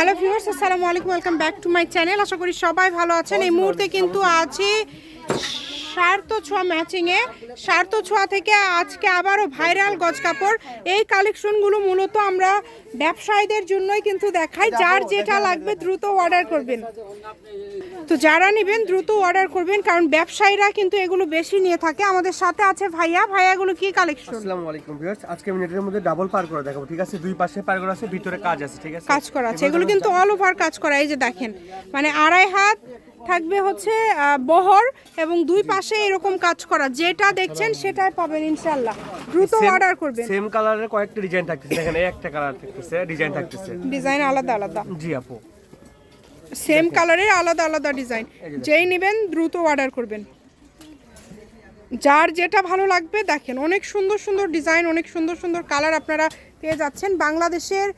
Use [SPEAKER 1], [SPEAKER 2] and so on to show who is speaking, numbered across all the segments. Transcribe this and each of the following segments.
[SPEAKER 1] Hello viewers, আসসালামু আলাইকুম, welcome back to my channel. আশা করি সবাই ভালো আছেন। এই মুহূর্তে কিন্তু আছি সার্থ ছোঁয়া ম্যাচিংয়ে। সার্থ ছোঁয়া থেকে আজকে আবারও ভাইরাল গজ কাপড়। এই কালেকশনগুলো মূলত আমরা ব্যবসায়ীদের জন্যই কিন্তু দেখাই। যার যেটা লাগবে দ্রুত অর্ডার করবেন। তো যারা নেবেন দ্রুত অর্ডার করবেন কারণ ব্যবসায়ীরা কিন্তু এগুলো বেশি নিয়ে থাকে। আমাদের সাথে আছে ভাইয়া। ভাইয়াগুলো কি কালেকশন
[SPEAKER 2] আসসালামু আলাইকুম ভিউয়ার্স। আজকে আমি নেটের মধ্যে ডাবল পার করে দেখাবো ঠিক আছে? দুই পাশে পার করা আছে ভিতরে কাজ আছে ঠিক আছে?
[SPEAKER 1] কাজ করা আছে। এগুলো কিন্তু অল ওভার কাজ করা। এই যে দেখেন মানে আড়াই হাত থাকবে হচ্ছে বহর এবং দুই পাশে এরকম কাজ করা। যেটা দেখছেন সেটাই পাবেন ইনশাল্লাহ দ্রুত অর্ডার করবেন।
[SPEAKER 2] সেম কালারের কয়েকটা ডিজাইন থাকতেছে। এখানে একটা কালার থাকতেছে ডিজাইন থাকতেছে।
[SPEAKER 1] ডিজাইন আলাদা আলাদা।
[SPEAKER 2] জি আপু।
[SPEAKER 1] সেম কালারের আলাদা আলাদা ডিজাইন। যেই নেবেন দ্রুত অর্ডার করবেন। যার যেটা ভালো লাগবে দেখেন অনেক সুন্দর সুন্দর ডিজাইন অনেক সুন্দর সুন্দর কালার আপনারা পেয়ে যাচ্ছেন। বাংলাদেশের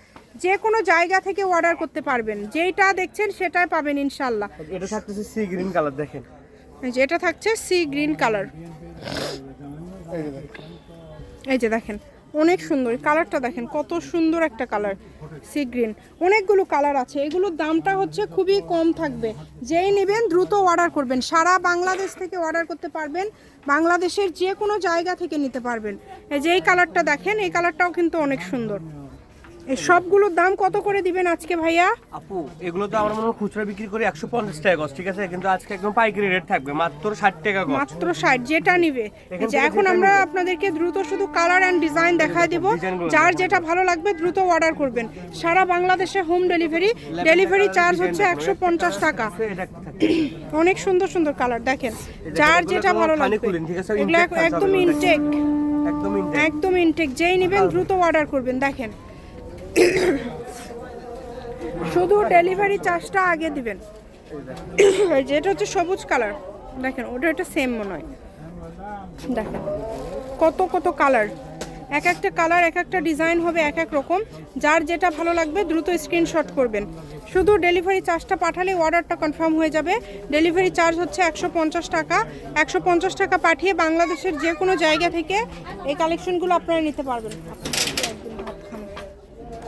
[SPEAKER 1] যে কোনো জায়গা থেকে অর্ডার করতে পারবেন। যেইটা দেখছেন সেটাই পাবেন ইনশাল্লাহ।
[SPEAKER 2] এটা থাকতেছে সি গ্রিন কালার দেখেন।
[SPEAKER 1] এই যে এটা থাকছে সি গ্রিন কালার এই যে দেখেন। অনেক সুন্দর। কালারটা দেখেন, কত সুন্দর একটা কালার, সি গ্রিন। অনেকগুলো কালার আছে, এগুলোর দামটা হচ্ছে খুবই কম থাকবে। যেই নেবেন দ্রুত অর্ডার করবেন, সারা বাংলাদেশ থেকে অর্ডার করতে পারবেন, বাংলাদেশের যে কোনো জায়গা থেকে নিতে পারবেন। যেই কালারটা দেখেন, এই কালারটাও কিন্তু অনেক সুন্দর। এই সবগুলোর দাম কত করে দিবেন আজকে ভাইয়া?
[SPEAKER 2] আপু এগুলো তো আমরা মনে খুচরা বিক্রি করি একশো পঞ্চাশ টাকা গজ ঠিক আছে? কিন্তু আজকে একদম পাইকারি রেট থাকবে মাত্র ষাট টাকা গজ।
[SPEAKER 1] মাত্র ষাট যেটা নিবে।
[SPEAKER 2] এখান
[SPEAKER 1] যে এখন আমরা আপনাদেরকে দ্রুত শুধু কালার অ্যান্ড ডিজাইন দেখায় দিব। যার যেটা ভালো লাগবে দ্রুত অর্ডার করবেন। সারা বাংলাদেশে হোম ডেলিভারি ডেলিভারি চার্জ হচ্ছে একশো পঞ্চাশ টাকা। অনেক সুন্দর সুন্দর কালার দেখেন। যার যেটা ভালো লাগবে? এগুলো একদম ইনটেক
[SPEAKER 2] একদম ইনটেক
[SPEAKER 1] একদম ইনটেক যেই নেবেন দ্রুত অর্ডার করবেন দেখেন। শুধু ডেলিভারি চার্জটা আগে দিবেন। যেটা হচ্ছে সবুজ কালার। দেখেন, ওটা একটা সেম মনে হয়। দেখেন, কত কত কালার। এক একটা কালার, এক একটা ডিজাইন হবে এক এক রকম। যার যেটা ভালো লাগবে দ্রুত স্ক্রিনশট করবেন। শুধু ডেলিভারি চার্জটা পাঠালে অর্ডারটা কনফার্ম হয়ে যাবে। ডেলিভারি চার্জ হচ্ছে একশো পঞ্চাশ টাকা। একশো পঞ্চাশ টাকা পাঠিয়ে বাংলাদেশের যে কোনো জায়গা থেকে এই কালেকশনগুলো আপনারা নিতে পারবেন।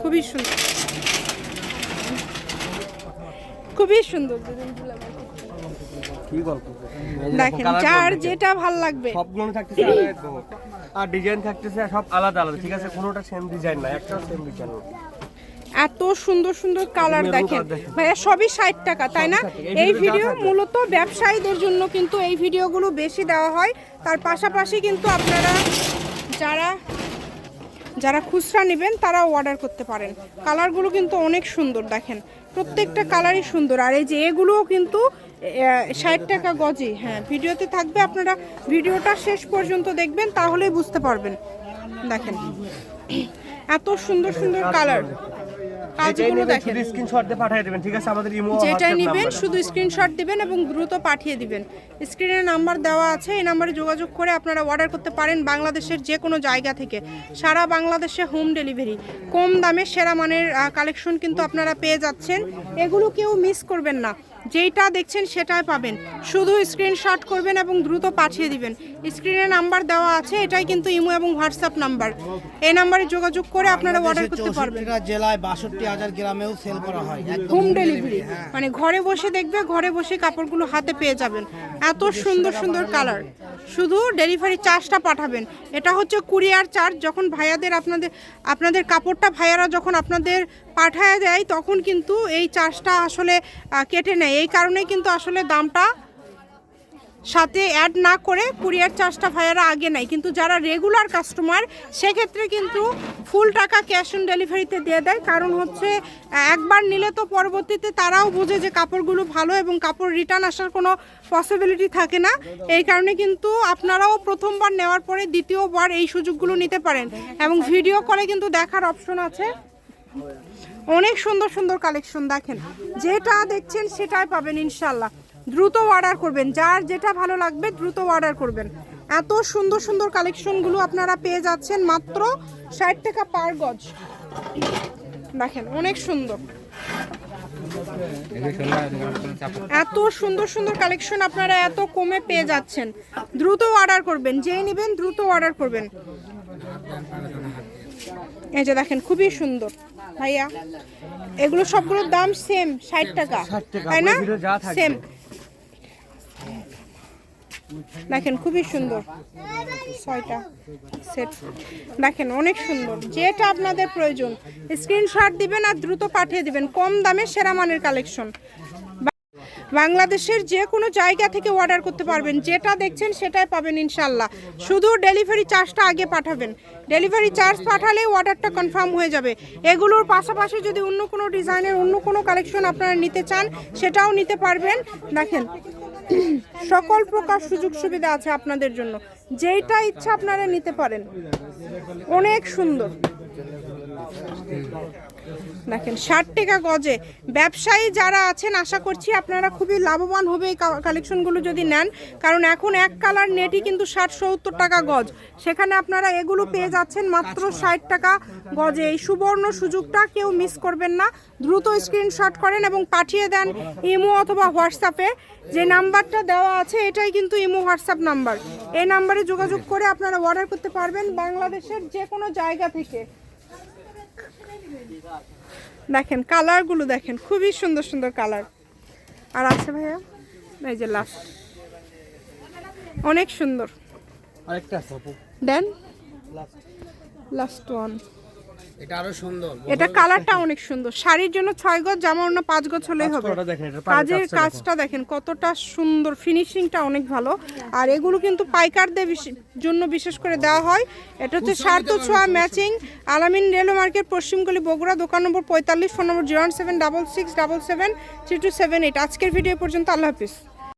[SPEAKER 1] খুবই সুন্দর। খুবই সুন্দর দেখেন যার যেটা ভালো লাগবে।
[SPEAKER 2] সবগুলো থাকতেছে আলাদা আর ডিজাইন থাকতেছে সব আলাদা আলাদা ঠিক আছে? কোনোটা সেম ডিজাইন না একটাও সেম ডিজাইন
[SPEAKER 1] এত সুন্দর সুন্দর কালার দেখেন। ভাইয়া সবই ষাট টাকা তাই না?
[SPEAKER 2] এই
[SPEAKER 1] ভিডিও মূলত ব্যবসায়ীদের জন্য কিন্তু এই ভিডিওগুলো বেশি দেওয়া হয়। তার পাশাপাশি কিন্তু আপনারা যারা যারা খুচরা নেবেন তারাও অর্ডার করতে পারেন। কালারগুলো কিন্তু অনেক সুন্দর, দেখেন। প্রত্যেকটা কালারই সুন্দর। আর এই যে এগুলোও কিন্তু ষাট টাকা গজি। হ্যাঁ ভিডিওতে থাকবে আপনারা। ভিডিওটা শেষ পর্যন্ত দেখবেন, তাহলেই বুঝতে পারবেন। দেখেন, এত সুন্দর সুন্দর কালার। কাজগুলো দেখেন
[SPEAKER 2] শুধু স্ক্রিনশট দিয়ে পাঠিয়ে দিবেন ঠিক আছে? আমাদের ইমো
[SPEAKER 1] যেটা নেবেন শুধু স্ক্রিনশট দিবেন এবং দ্রুত পাঠিয়ে দিবেন। স্ক্রিনে নাম্বার দেওয়া আছে এই নাম্বারে যোগাযোগ করে আপনারা অর্ডার করতে পারেন বাংলাদেশের যে কোনো জায়গা থেকে। সারা বাংলাদেশে হোম ডেলিভারি কম দামে সেরা মানের কালেকশন কিন্তু আপনারা পেয়ে যাচ্ছেন। এগুলো কেউ মিস করবেন না। যেইটা দেখছেন সেটাই পাবেন। শুধু স্ক্রিনশট করবেন এবং দ্রুত পাঠিয়ে দিবেন। স্ক্রিনে নাম্বার দেওয়া আছে এটাই কিন্তু ইমো এবং হোয়াটসঅ্যাপ নাম্বার এই নাম্বারে যোগাযোগ করে আপনারা অর্ডার করতে পারবেন।
[SPEAKER 3] জেলায় বাষট্টি হাজার গ্রামেও সেল করা হয়
[SPEAKER 1] হোম ডেলিভারি মানে ঘরে বসে দেখবে ঘরে বসে কাপড়গুলো হাতে পেয়ে যাবেন। এত সুন্দর সুন্দর কালার শুধু ডেলিভারি চার্জটা পাঠাবেন। এটা হচ্ছে কুরিয়ার চার্জ যখন ভাইয়াদের আপনাদের আপনাদের কাপড়টা ভাইয়ারা যখন আপনাদের পাঠায় দেয়, তখন কিন্তু এই চার্জটা আসলে কেটে নেয়। এই কারণে কিন্তু আসলে দামটা সাথে অ্যাড না করে কুরিয়ার চার্জটা ভাইয়ারা আগে নেয়। কিন্তু যারা রেগুলার কাস্টমার সেক্ষেত্রে কিন্তু ফুল টাকা ক্যাশ অন ডেলিভারিতে দিয়ে দেয়। কারণ হচ্ছে একবার নিলে তো পরবর্তীতে তারাও বোঝে যে কাপড়গুলো ভালো এবং কাপড় রিটার্ন আসার কোনো পসিবিলিটি থাকে না। এই কারণে কিন্তু আপনারাও প্রথমবার নেওয়ার পরে দ্বিতীয়বার এই সুযোগগুলো নিতে পারেন। এবং ভিডিও করে কিন্তু দেখার অপশন আছে। অনেক সুন্দর সুন্দর কালেকশন দেখেন। যেটা দেখছেন সেটাই পাবেন ইনশাল্লাহ দ্রুত অর্ডার করবেন। যার যেটা ভালো লাগবে দ্রুত অর্ডার করবেন। এত সুন্দর সুন্দর কালেকশনগুলো আপনারা পেয়ে যাচ্ছেন মাত্র ষাট টাকা পার গজ। দেখেন অনেক সুন্দর। এত সুন্দর সুন্দর কালেকশন আপনারা এত কমে পেয়ে যাচ্ছেন। দ্রুত অর্ডার করবেন যেই নেবেন দ্রুত অর্ডার করবেন। এই যে দেখেন খুবই সুন্দর। ভাইয়া এগুলো সবগুলোর দাম সেম ষাট টাকা। তাই না। সেম দেখেন, খুবই সুন্দর। ছয়টা সেট দেখেন, অনেক সুন্দর। যেটা আপনাদের প্রয়োজন স্ক্রিনশট দিবেন আর দ্রুত পাঠিয়ে দিবেন। কম দামে সেরা মানের কালেকশন বাংলাদেশের যে কোনো জায়গা থেকে অর্ডার করতে পারবেন। যেটা দেখছেন সেটাই পাবেন ইনশাল্লাহ শুধু ডেলিভারি চার্জটা আগে পাঠাবেন। ডেলিভারি চার্জ পাঠালে অর্ডারটা কনফার্ম হয়ে যাবে। এগুলোর পাশাপাশি যদি অন্য কোনো ডিজাইনের অন্য কোনো কালেকশন আপনারা নিতে চান, সেটাও নিতে পারবেন। দেখেন সকল প্রকার সুযোগ সুবিধা আছে আপনাদের জন্য। যেইটা ইচ্ছা আপনারা নিতে পারেন। অনেক সুন্দর। দেখেন, ষাট টাকা গজে। ব্যবসায়ী যারা আছেন, আশা করছি আপনারা খুবই লাভবান হবে এই কালেকশনগুলো যদি নেন। কারণ এখন এক কালার নেটই কিন্তু ষাট সত্তর টাকা গজ। সেখানে আপনারা এগুলো পেয়ে যাচ্ছেন মাত্র ষাট টাকা গজে। এই সুবর্ণ সুযোগটা কেউ মিস করবেন না। দ্রুত স্ক্রিনশট করেন এবং পাঠিয়ে দেন ইমো অথবা হোয়াটসঅ্যাপে যে নাম্বারটা দেওয়া আছে, এটাই কিন্তু ইমো হোয়াটসঅ্যাপ নাম্বার। এই নাম্বারে যোগাযোগ করে আপনারা অর্ডার করতে পারবেন বাংলাদেশের যে কোনো জায়গা থেকে। দেখেন কালারগুলো দেখেন খুবই সুন্দর সুন্দর কালার। আর আছে ভাইয়া এই যে লাস্ট অনেক সুন্দর।
[SPEAKER 3] আরেকটা আছে আপু।
[SPEAKER 1] দেন। লাস্ট ওয়ান
[SPEAKER 3] এটা আরও সুন্দর।
[SPEAKER 1] এটা কালারটা অনেক সুন্দর। শাড়ির জন্য ছয় গজ জামা অন্য পাঁচ গজ হলেই হবে। কাজের
[SPEAKER 2] কাজটা দেখেন।
[SPEAKER 1] কতটা সুন্দর। ফিনিশিংটা অনেক ভালো। আর এগুলো কিন্তু পাইকারদের জন্য বিশেষ করে দেওয়া হয়। এটা হচ্ছে সার্থ ছোঁয়া ম্যাচিং আলামিন রেলওয়ে মার্কেট পশ্চিমগলি বগুড়া দোকান নম্বর পঁয়তাল্লিশ phone number zero seven double six double seven three two seven eight আজকের ভিডিও পর্যন্ত আল্লাহ হাফিজ।